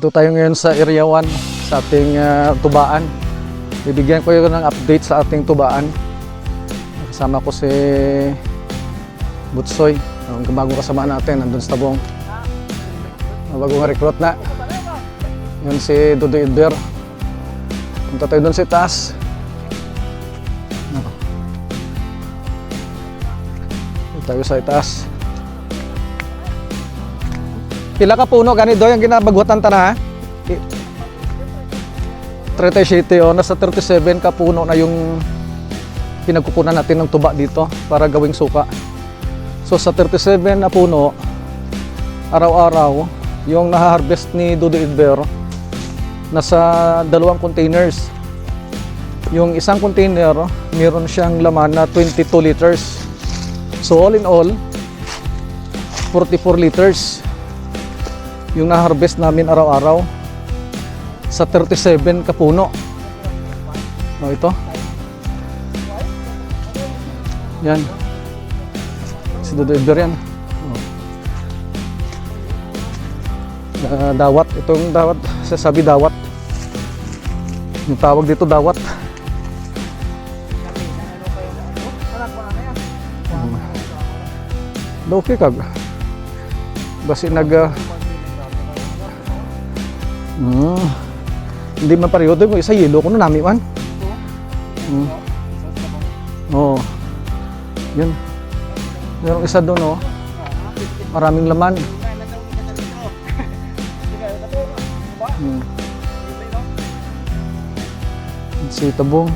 Dito tayo ngayon sa Area 1 sa ating ah, tubaan. Bibigyan ko yun ng update sa ating tubaan. Kasama ko si Butsoy, ang bagong kasama natin, nandun sa Tabong. Bagong recruit na. Yan si Dudu Idber. Punta tayo taas. Ano? Dito tayo sa itaas. Pila ka puno gani doy ang ginabagwatan ta na ha? I- 37 o nasa 37 ka puno na yung pinagkukunan natin ng tuba dito para gawing suka. So sa 37 na puno, araw-araw, yung naharvest ni Dudu Idber, nasa dalawang containers. Yung isang container, meron siyang laman na 22 liters. So all in all, 44 liters yung na-harvest namin araw-araw sa 37 kapuno. O ito. Yan. Si Dudu Idber yan. Da- dawat. Itong dawat. Sasabi dawat. Yung tawag dito dawat. Okay kag. Basi nag ah, Hmm. Hindi man periodo mo isa yelo ko na nami man. Hmm. Oo. Yun. Merong isa doon oh. Maraming laman. Hmm. Si Tabong.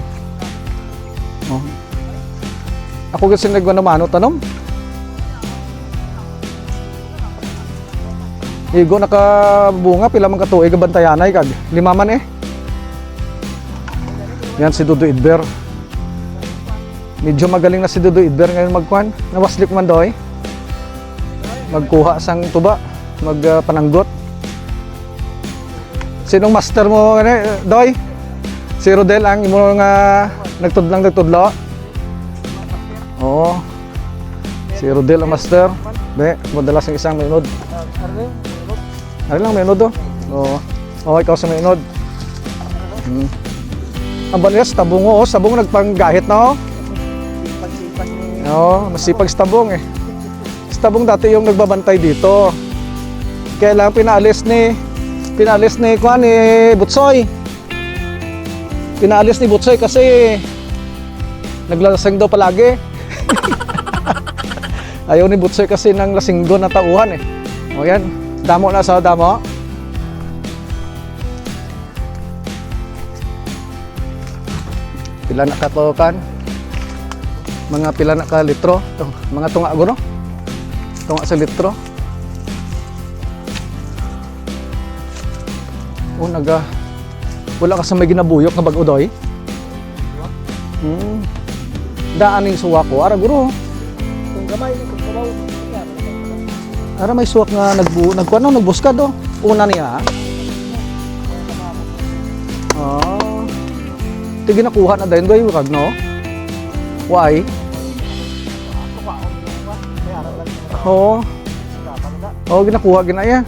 Oh. Ako kasi nagmano-mano tanom. Igo nakabunga pila man katuig ka bantayanay kag lima man eh. Yan si Dudu Idber. Medyo magaling na si Dudu Idber ngayon magkwan. Nawaslik man doy. Magkuha sang tuba, magpananggot. Sinong master mo ano, doy? Si Rodel ang imo nga nagtudlang nagtudlo. Oo. Si Rodel ang master. Be, madalas ang isang minod. Ano lang, may unod oh. Oo. Oo, ikaw sa may unod. Hmm. Ang balis, tabong oh. Sabong nagpanggahit na oh. Oo, masipag sa tabong eh. Sa tabong dati yung nagbabantay dito. Kaya lang pinaalis ni pinaalis ni Kwan ni Butsoy. Pinaalis ni Butsoy kasi naglasing daw palagi. Ayaw ni Butsoy kasi ng lasinggo na tauhan eh. O yan, damo na sa damo. Pila na katokan. Mga pila na ka litro. Mga tunga guno. Tunga sa litro. O naga wala ka sa may ginabuyok na bag-udoy. Hmm. Daan yung suwa ko. Ara guro. Kung gamay kung kabaw. Ara may suwak nga nagbu nagkuano nagbuskad oh. Una niya. Ah. Tigi nakuha na dayon doy wag no. Why? Oo. Oo, ginakuha ginaya.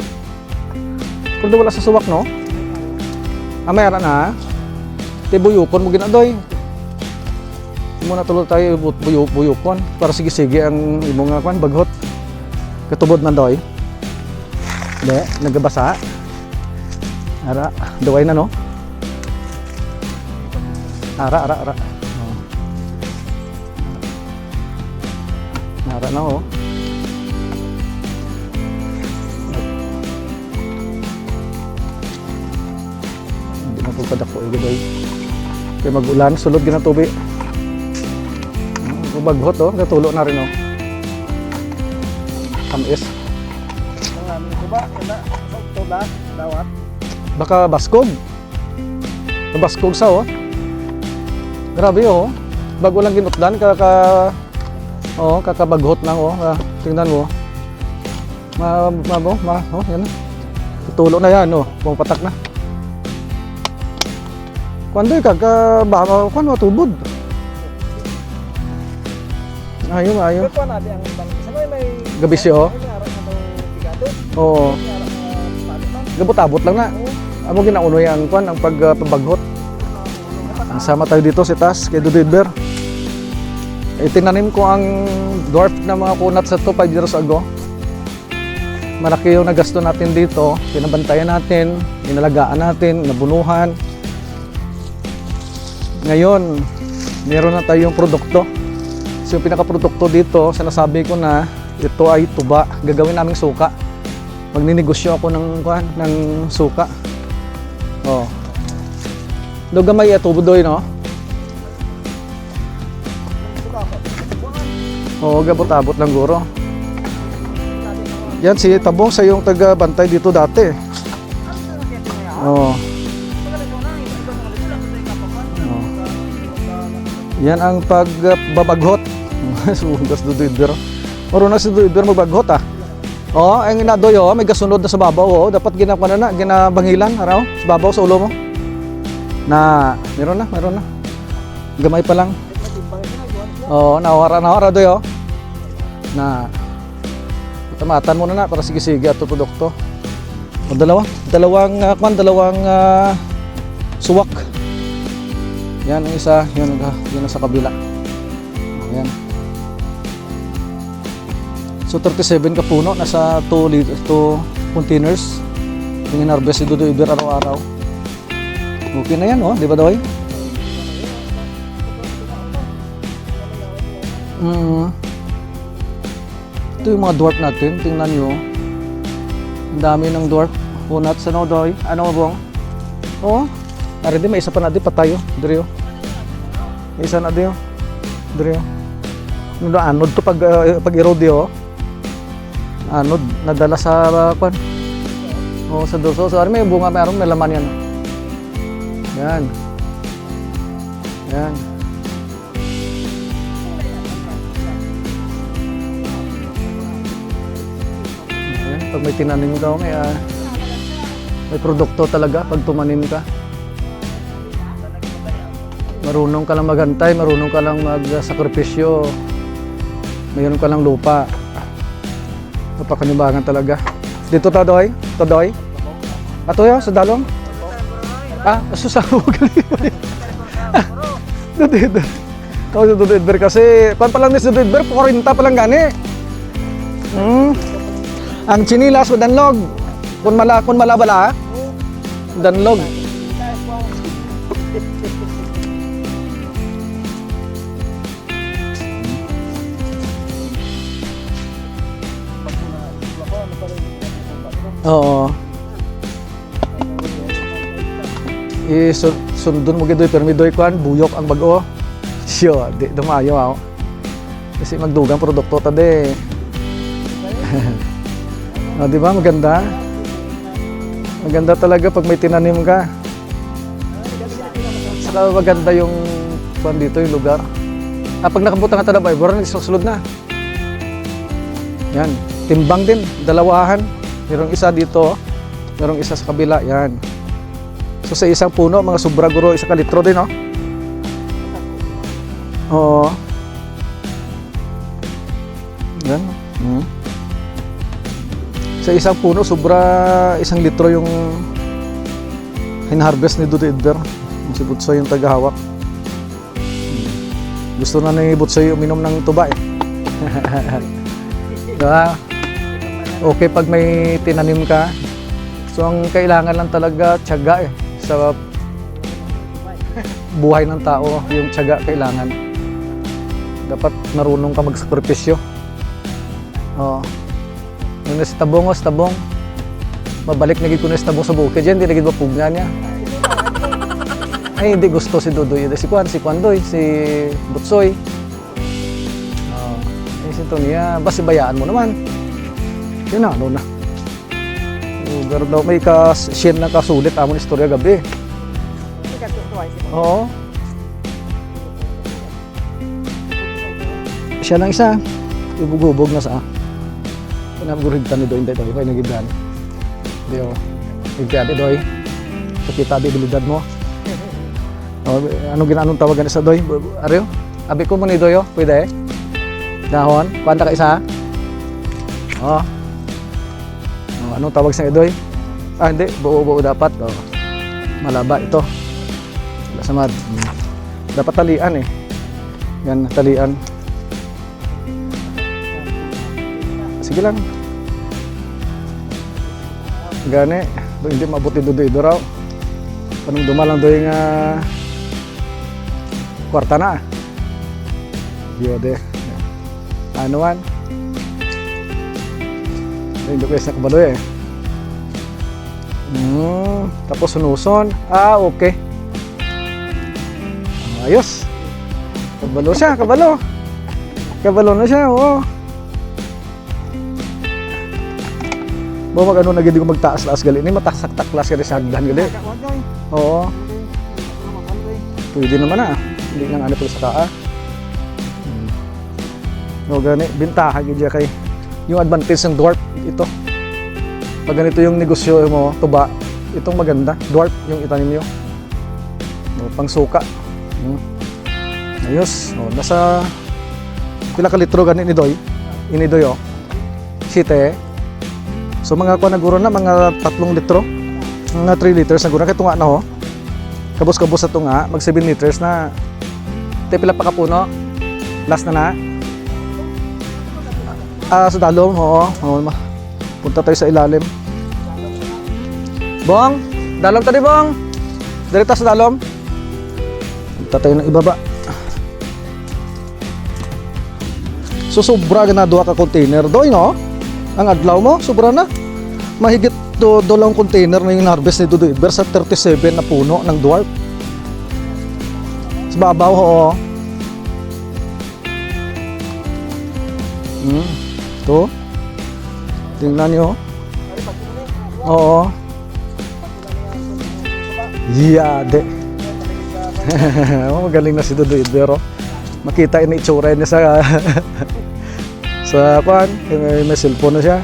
Daw wala sa suwak no. Ah, may ara na. Ti buyukon mo ginadoy. Muna tulo tayo bu- buyuk buyukon para sige-sige ang imo nga kwan baghot. Katubod man doy. Hindi, nagabasa. Ara, daway na no? Ara, ara, ara. Oh. Ara na oh. Hindi na pagpadako eh, gadoy. Kaya mag-ulan, sulod gina tubi. Kung baghot oh, katulo na rin oh. Dawat. Baka baskog. Baskog sa oh. Grabe oh. Bago lang ginutdan kaka oh, kakabaghot lang oh. Ah, tingnan mo. Ma ma mo, ma oh, yan. Tulo na yan oh. Pumapatak na. Kuando kaka ba kuan matubod. Ayun, ayun. Ito natin ang Gabi siya, oh. Oo. Gabot-abot lang na. Amo ginauno yang kwan ang pag uh, pabaghot. Ang sama tayo dito si Tas kay Dudidber. Itinanim ko ang dwarf na mga kunat sa to 5 years ago. Malaki yung nagasto natin dito. Pinabantayan natin, inalagaan natin, nabunuhan. Ngayon, meron na tayong produkto. So yung pinakaprodukto dito, sinasabi ko na ito ay tuba. Gagawin naming suka. Magninegosyo ako ng, kuhan, ng suka. Oh. Dogamay ito, budoy, no? Oo, gabot-abot lang guro. Yan si Tabong sa yung taga-bantay dito dati. Oo. Oo. Yan ang pagbabaghot. Sugas do Duidber. Marunong si Duidber magbaghot ah. Oo, ang inadoy oh, may gasunod na sa babaw oh. Dapat ginapa na na, ginabangilan araw sa babaw sa ulo mo. Na, meron na, meron na. Gamay pa lang. Oo, nawara nawara doy oh. Na tamatan mo na para sige-sige ato produkto. O dalawa, dalawang uh, kwan, dalawang ah, suwak. Yan ang isa, yan ang sa kabila. Ayan. So 37 ka puno, nasa 2 lit 2 containers. Yung harvest si Iber araw-araw. Okay na yan, oh, di ba Doy? Mm. Ito yung mga dwarf natin. Tingnan nyo. Ang dami ng dwarf. Kunat sa Nodoy. Ano bong? Oo. Oh, Ari di may isa pa na di patayo. Diri oh. May isa na di oh. Diri oh. Ano anod to pag uh, pag erode oh. Anod nadala sa uh, kwan. Oh, sa doso. So, ari may bunga meron may laman yan. Yan. Yan. Ayan, pag may tinanim ka, may, ah, may produkto talaga pag tumanim ka. Marunong ka lang maghantay, marunong ka lang magsakripisyo, mayroon ka lang lupa. Napakanibangan talaga. Dito Tadoy? Tadoy? Ato yun, sa dalong? Ah, susabog ka Dito, dito. Ako sa Dudu Edber kasi, kwan pa lang ni sa Dudu Edber, 40 pa lang gani. Hmm. Ang chinilas o danlog. Kung mala, kung malabala, danlog. Oo. I sundon mo gidoy pero midoy kwan buyok ang bago. Siyo, di dumayo ako. Kasi magdugang produkto ta de. oh, di ba maganda? Maganda talaga pag may tinanim ka. Saka maganda yung kwan dito yung lugar. Ah, pag nakabutan ka talaga, buwan isusunod na. Yan. Timbang din, dalawahan. Merong isa dito, merong isa sa kabila. Yan. So sa isang puno, mga sobra guro, isa ka litro din, no? Oo. Yan. Hmm. Sa isang puno, sobra isang litro yung hinharvest ni Dudu Edber. Si Butsoy yung tagahawak. Gusto na ni Butsoy uminom ng tuba eh. diba? Okay pag may tinanim ka. So ang kailangan lang talaga tiyaga eh sa buhay ng tao, yung tiyaga kailangan. Dapat marunong ka magsakripisyo. Oo. Yung nasa tabong o sa tabong, mabalik na ko na sa tabong sa bukid dyan, hindi na gid mapugna niya. Ay, hindi gusto si Dudoy. Si Kwan, si Kwan Doy, si Butsoy. Oh, eh, si Tonya, basta bayaan mo naman. Yun na, ano na. Lugar daw, may ka-shin na kasulit amon istorya gabi. Oo. Siya lang isa. Ibugubog na sa. Pinagurigtan ni Doy, hindi Doy. Kaya nagibdan. Hindi o. Nagkaya Doy. Pakita di bilidad mo. Oh, ano ginanong tawagan sa Doy? Ariyo? Abi ko mo ni Doy, oh. Pwede? Dahon? Kwanta ka isa? Oh. oh anong tawag sa Doy? Ah, hindi. Buo-buo dapat. Oh. Malaba ito. Wala sa mad. Hmm. Dapat talian eh. Yan, talian. Sige lang. Gani. Do, hindi mabuti do do raw. Panong dumalang do yung ah, kwarta na. Yode. Ano man? Hindi ko kabalo eh. Hmm, tapos sunuson. Ah, okay. Ayos. Kabalo siya, kabalo. Kabalo na siya, oo. Bo mag ano na gid ko magtaas-taas gali ni matasak-taklas gali sa hagdan gali. Oo, pwede naman ah. Hindi nang ano pag sa. Hmm. No gani bintaha gid kay yung advantage ng dwarf ito. Pag ganito yung negosyo mo, tuba, itong maganda, dwarf yung itanim nyo. No, pang suka. Hmm. Ayos. O, nasa pila ka litro gani ni Doy? Ini Doy oh. Site. So mga kuha naguro na mga tatlong litro. Mga 3 liters naguro kay tunga na oh. Kabos-kabos sa tunga, mag 7 liters na. Te pila pa ka? Last na na. Ah, sa dalom, oo. oo punta tayo sa ilalim. Bong, dalom tadi bong. Direta sa dalom. Punta tayo ng ibaba. So sobra na duha ka container doy no? Ang adlaw mo, sobra na. Mahigit do do lang container na yung harvest ni Dudu Iber sa 37 na puno ng dwarf. Sa babaw oo. Hmm. To. Tingnan nyo. Oo. Yade. oh, magaling na si Dudu Ibero. Makita ini itsura niya sa sa pan, may, may cellphone na siya.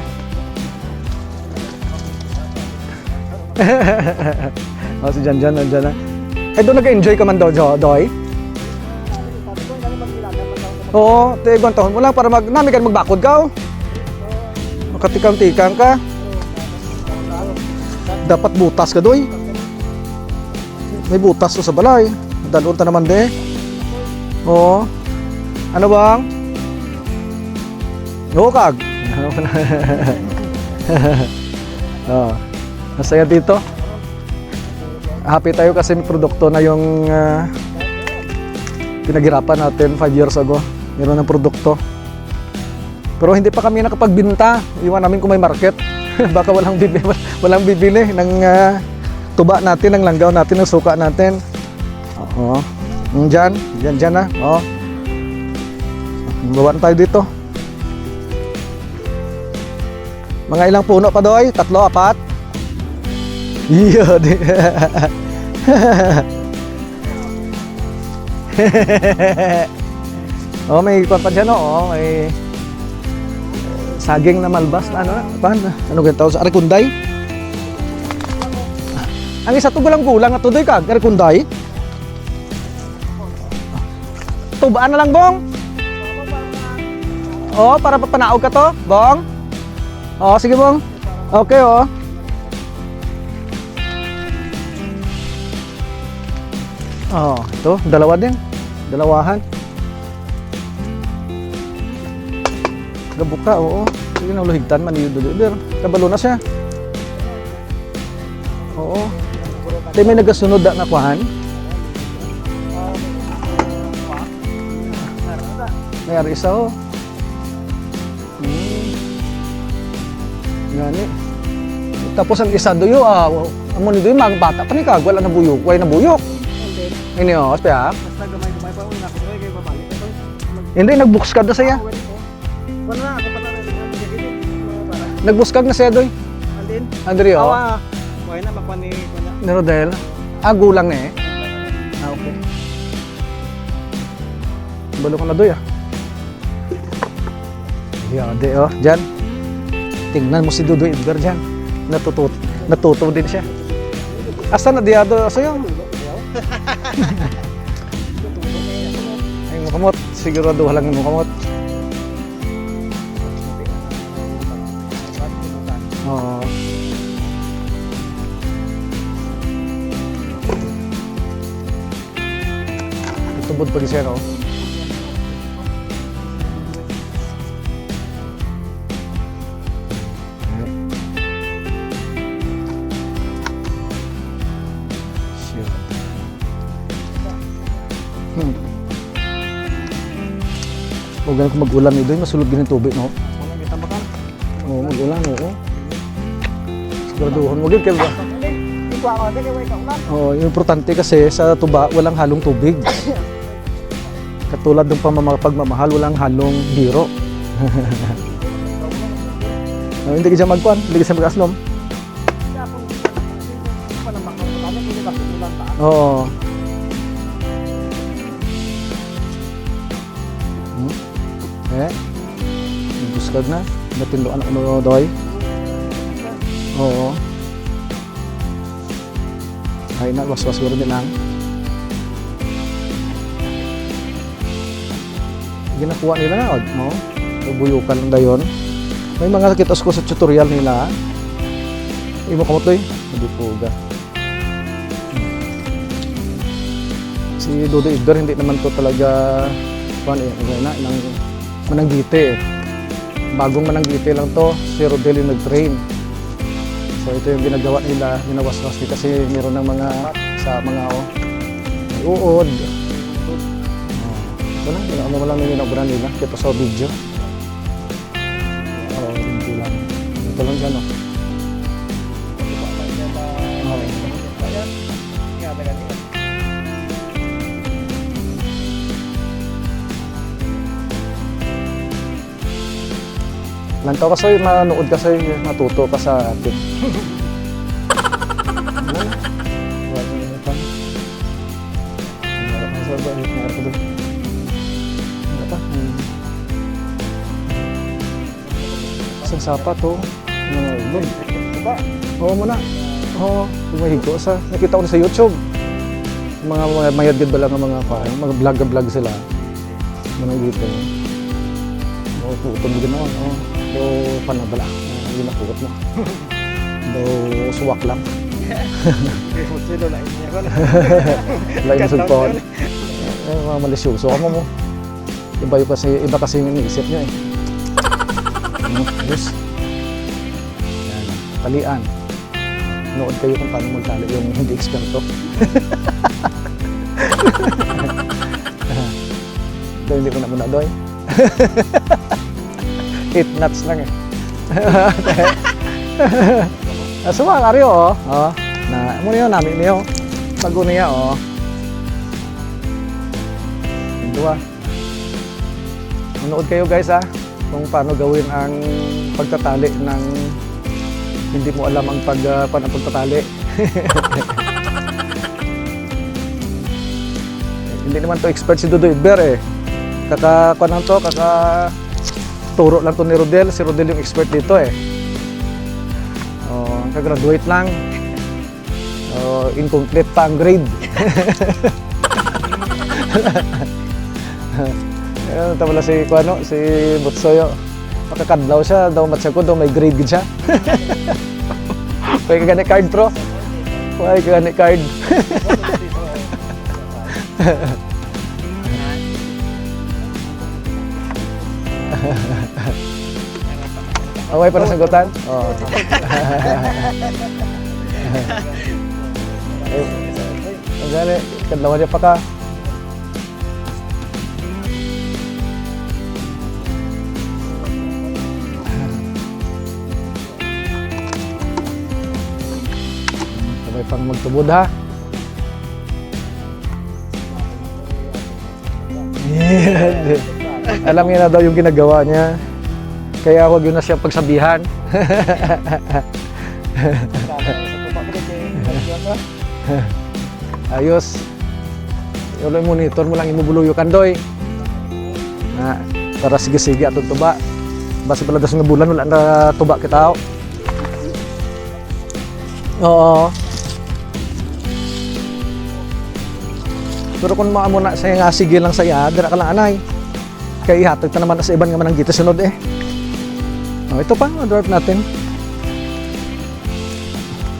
oh, si Jan Jan, nandyan na. Eh, doon nag-enjoy ka man daw, Doy? Oo, tegon taon mo lang para mag, nami ka magbakod ka. oh. Makatikang-tikang ka. Dapat butas ka, Doy. May butas sa balay. Dalon ta naman de. Oo. Ano bang? Oo, kag. Oo. Masaya dito. Happy tayo kasi may produkto na yung ah, pinaghirapan natin 5 years ago. Meron ng produkto. Pero hindi pa kami nakapagbinta. Iwan namin kung may market. Baka walang bibili, walang bibili ng ah, tuba natin, ng langgaw natin, ng suka natin. Oo. Mm, Diyan, diyan, diyan na. Oo. Bawaan tayo dito. Mga ilang puno pa doy? Tatlo, apat? Di. oh, may kwan pa dyan, oh. May saging na malbas na ano na. Pan, ano ganito tawag sa Arikunday? Ang isa to gulang gulang at tudoy kag Arikunday. Tubaan na lang, Bong. Oh, para papanaog ka to, Bong. Oh, sige, Bong. Okay, oh. Oh, ito, dalawa din. Dalawahan. Gabuka, oo. Sige na, ulahigtan man yung dulider. Kabalo na siya. Oo. Di may nagasunod na nakuhan. May ari isa, oh. Hmm. Gani. Tapos ang isa doyo, ah, amo ni doyo, mga bata pa ni kag, wala na buyok, way na buyok. Ini oh, spiak. Basta gamay-gamay pa. Uy, nakuha kayo babalik. Hindi, nagbuskag na saya. Wala na. Ako pa na rin. Nagbuskag na siya doy. Andin. Andri, oh. Awa. Buhay na. Makuha ni Kuya. Ni Rodel. Ah, gulang na eh. Ah, okay. Balo ko na doy ah. Yade oh, dyan. Tingnan mo si Dudoy Edgar dyan. Natutut natuto din siya. Asa na diado sa'yo? Ay, mukamot. Sigurado lang ng mukamot. Bukod pag siya, no? Hmm. O ganun kung mag-ulan eh, doon masulog din yung tubig, no? Oo, mag-ulan, oo. Siguraduhan mo, gid kaya ba? Oo, yung importante kasi sa tuba, walang halong tubig. Katulad ng pagmamahal, walang halong biro. Oh, hindi ka dyan magkuhan, hindi ka dyan mag-aslom. Oo. Hmm? Eh? Buskag na. Natindoan ako no, doy. Oo. Ay na, was-was ko rin din lang. Ginakuha nila na, no? Bubuyukan lang dayon. May mga kitos ko sa tutorial nila. Imo kamot doy. Hindi puga. Si Dodo Igdor hindi naman to talaga kuan eh, na, nang mananggite eh. Bagong mananggite lang to, si Rodel nag-train. So ito yung ginagawa nila, ginawaswas kasi meron ng mga sa mga oh, uod. Ito lang, ano mo lang ginagawa nila, kita sa video. Oo, oh, hindi lang. Ito lang dyan oh. Lantaw ka sa'yo, manood ka sa'yo, matuto ka sa atin. Sapat, oh. Ano. Diba? Oo muna. Oo, tumahigo sa. Nakita ko na sa YouTube. Mga mga mayadgad ba lang ang mga pa, mga vlog-vlog sila. Mga dito. Oo, putol mo ganoon. Oo. Do panabala. Uh, yun nakukot mo. Do suwak lang. Sino na inyo ko na. Lain na sugpon. Eh, mga malisyoso ka mo mo. Iba kasi, iba kasi yung iniisip niya eh. Ano, ayos. Yan. Talian. Nood kayo kung paano magtali yung hindi eksperto. Doy, hindi ko na muna doy. Eight nuts lang eh. Asuma, karyo oh. oh. Na, mo niyo namin niyo. Tago niya oh. Dua. Manood kayo guys ha kung paano gawin ang pagtatali ng hindi mo alam ang pag uh, paano pagtatali. hindi naman to expert si Dudoy Ber eh. Kaka lang to, kaka turo lang to ni Rodel. Si Rodel yung expert dito eh. Oh, kagraduate lang. Oh, incomplete pa ang grade. Ayun, ito pala si Kuano, si Butsoyo. Makakadlaw siya, daw matsa ko, daw may grade siya. Pwede ka card, bro. Pwede ka gani card. Okay para sagutan? Oo. Ay, ang gani, kadlawan niya pa ka. Pang magtubod ha. Alam niya na daw yung ginagawa niya. Kaya huwag yun na siya pagsabihan. Ayos. Yung monitor mo lang imubuluyukan doy. Na, para sige-sige atong tuba. Basta pala das nga bulan wala na tuba kita. Oo. Pero kung maamo na saya nga sige lang saya, dira ka lang anay. Kaya ihatag ta naman na sa iban nga manang dito sunod eh. Oh, ito pa, ang dwarf natin.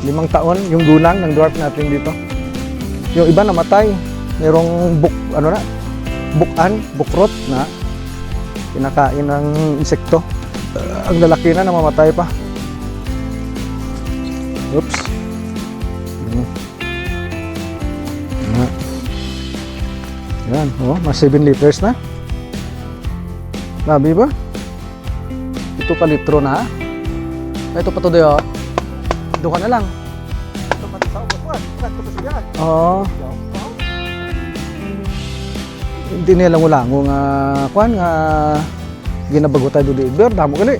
Limang taon, yung gulang ng dwarf natin dito. Yung iba namatay. Merong book, ano na, bukan, bukrot na kinakain ng insekto. Uh, ang lalaki na namamatay pa. Oops. Yan, oh, mas 7 liters na. Labi ba? Ito ka litro na. Ay, Ito pa to. Doon ka na lang. Ito pati sa ubos. Ito pa siya. Oo. Hindi nila mo lang nga kwan nga ginabago tayo do Iber, damo gali.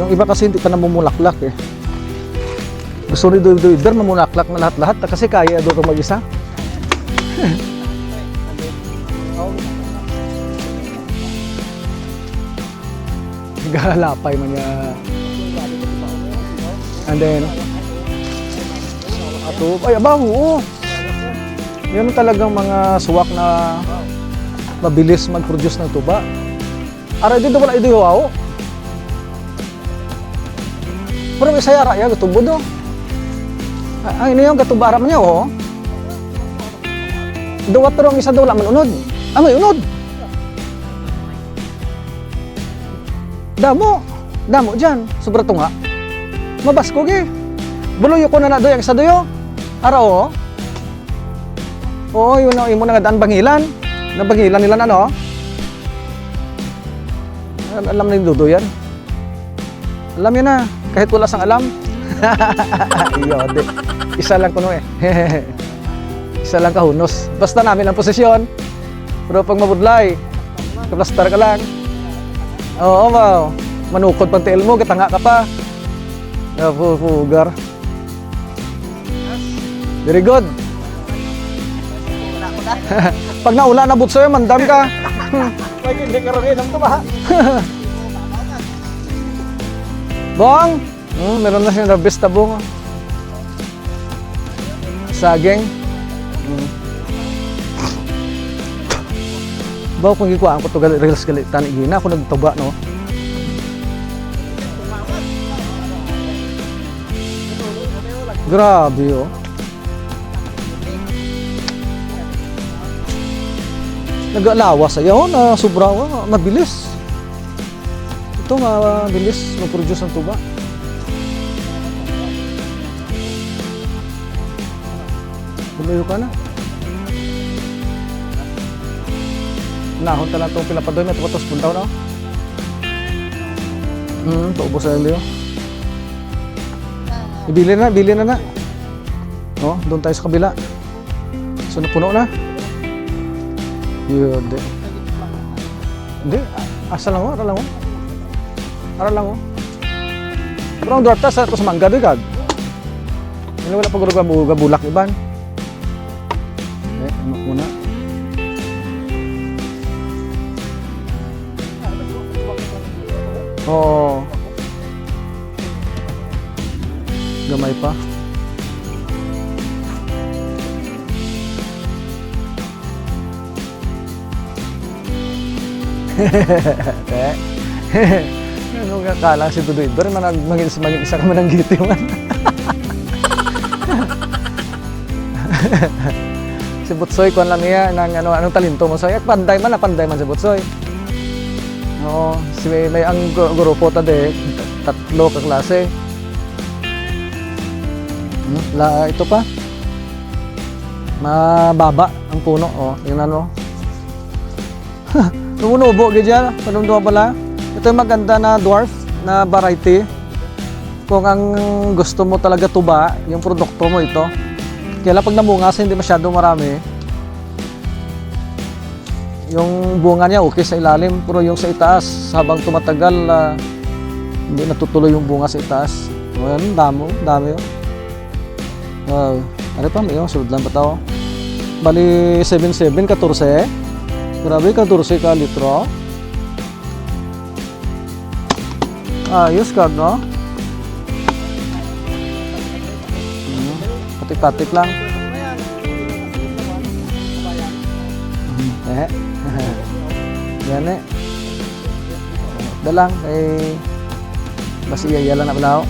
Yung iba kasi hindi pa namumulaklak eh. Gusto ni do Iber mamulaklak na lahat-lahat kasi kaya do itong mag-isa. Galalapay man niya. And then, ato, ay abaw, oo. Yan talagang mga suwak na mabilis mag-produce ng tuba. Ara dito wala ito wow. Pero may saya raya gatubo do. Ay, ini yung gatubara man niya oh. Duwa pero ang isa wala man unod. Ah, may unod. Damo. Damo dyan. Sobra tunga. Mabasko gi. Buloy ko na na doy ang isa doyo. Ara oh. Oo, yun na, yun na nga daan bangilan. Na bangilan nila na, no? Al- Alam na yung dudo yan. Alam yan na, kahit wala sang alam. Iyo, di. Isa lang kuno eh. Isa lang kahunos. Basta namin ang posisyon. Pero pag mabudlay, kaplastar ka lang. Oo, wow. Manukod pang tiil mo, gatanga ka pa. Fugar. Very good. Pag naula na butso yun, mandam ka. Pwede hindi ka rin ng tuba. Bong! Hmm, meron na rabis na bunga. Saging. Baw kung gikuhaan ko to gali reels gali tani gina ako nagtuba no. Grabe oh. Nag-alawas ayaw na sobra wa, mabilis. Ito mabilis mag-produce ng tuba. Bulayo ka na. Nahon talaga itong pilapadoy na tumatos puntaw na. Hmm, paubos na yung Ibili na, ibili na na. Oh, doon tayo sa kabila. So, napuno na. Yun, di. A- asa lang mo, ara lang mo. Ara lang mo. Pero ang dorta sa sa mangga doy kag. Ini wala pa guro bulak iban. Eh, ano muna. Oo. Gamay pa. Te. ano kala si Dudoy? Pero man maging maging isa ka man ang giti man. si Butsoy kuan lang niya nang ano anong talento mo. At panday man na panday man si Butsoy. Oo, si may, may ang grupo ta de tatlo ka klase. Hmm, la ito pa. Mababa ang puno oh, yung ano. Tumunubo ganyan, panunduha pala. Ito yung maganda na dwarf na variety. Kung ang gusto mo talaga tuba, yung produkto mo ito. Kaya lang pag namungas, hindi masyado marami. Yung bunga niya okay sa ilalim, pero yung sa itaas, habang tumatagal, ah, hindi natutuloy yung bunga sa itaas. O yan, damo, dami yun. Wow. Ano pa, may sunod lang ba tao? Bali, 7-7, 14. Grabe, 14 ka litro. Ayos ka, no? Katik-katik lang. Eh. Yan eh. Dalang kay basi iya lang na pala ako.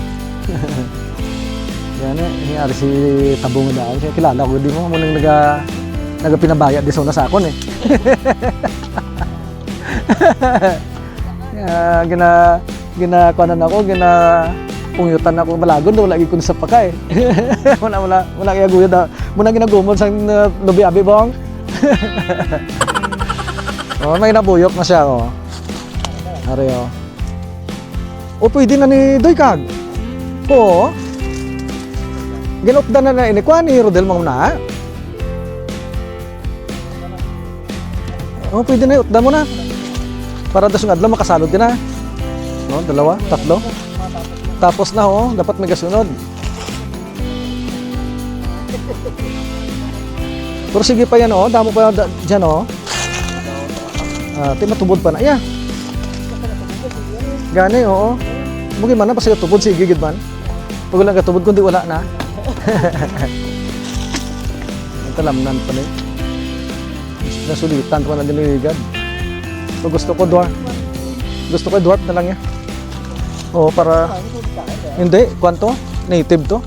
Yan eh, nangyari si Tabong daan. Siya kilala ko, di mo mo nang naga nagapinabayad di sa akon eh. Gina gina kuanan ako, gina pungyutan ako balagon do lagi kun sa pakay. wala wala wala kaya guyod da. Muna ginagumon sa uh, lubi-abi bong. oh, may nabuyok na siya oh. Are oh. O pwede na ni Doy Kag. Oo. Ginupdan na na inikwa ni Rodel mga na. Oh, pwede na utda mo na. Para daw adlaw makasalod ka na. No, dalawa, tatlo. Tapos na oh, dapat may kasunod. Pero sige pa yan oh, damo pa da, dyan oh. Ah, ti matubod pa na. Yeah. Gani oo. Mugi man na pa siya tubod sige gid man. Pag wala ka tubod kundi wala na. Ang talamnan pa ni. Nasulitan pa na diniligad. So gusto ko dwarf. Gusto ko dwarf na lang yan. Oo, para... Hindi, kwanto? Native to.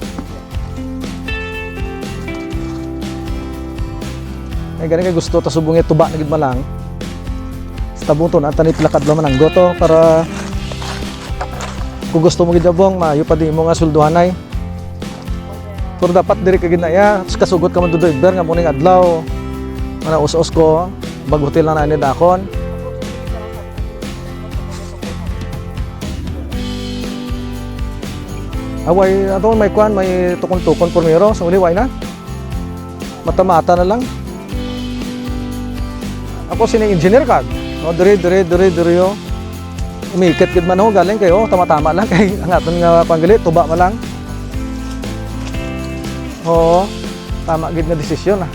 Ay, ganun kay gusto, tas subungit tuba na gid malang. Sa tabong to, natanit lakad lang manang goto para kung gusto mo gidabong, maayo pa di mo nga sulduhanay. Pero dapat diri ka gid na ya, tas kasugot ka man dudoy ber nga muning adlaw. Mana us-us ko, bag hotel na na ni dakon. Away, ato may kwan, may tukon-tukon pormero, sa uli, way na. Mata-mata na lang. Ako sini engineer kag. No, dire dire dire dire yo. Umikit gid man ho galing kayo, tama-tama lang kay ang aton nga panggali tuba ma lang. Oo. Tama gid nga desisyon ah.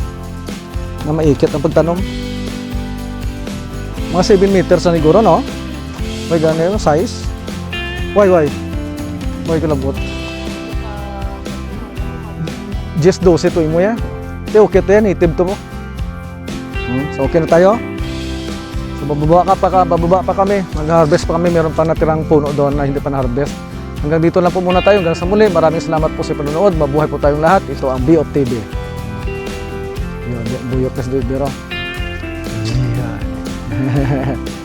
Na maikit ang pagtanom. Mga 7 meters na siguro no. May ganun yung size. Why why? Why kalabot? Just 12 to imo ya. Te okay to yan, native to mo. Hmm, So okay na tayo. So bababa ka pa, ka, bababa pa kami. Mag-harvest pa kami. Meron pa natirang puno doon na hindi pa na-harvest. Hanggang dito lang po muna tayo. Hanggang sa muli. Maraming salamat po sa panonood. Mabuhay po tayong lahat. Ito ang B of TV. Yun, buyok kas biro. Yan.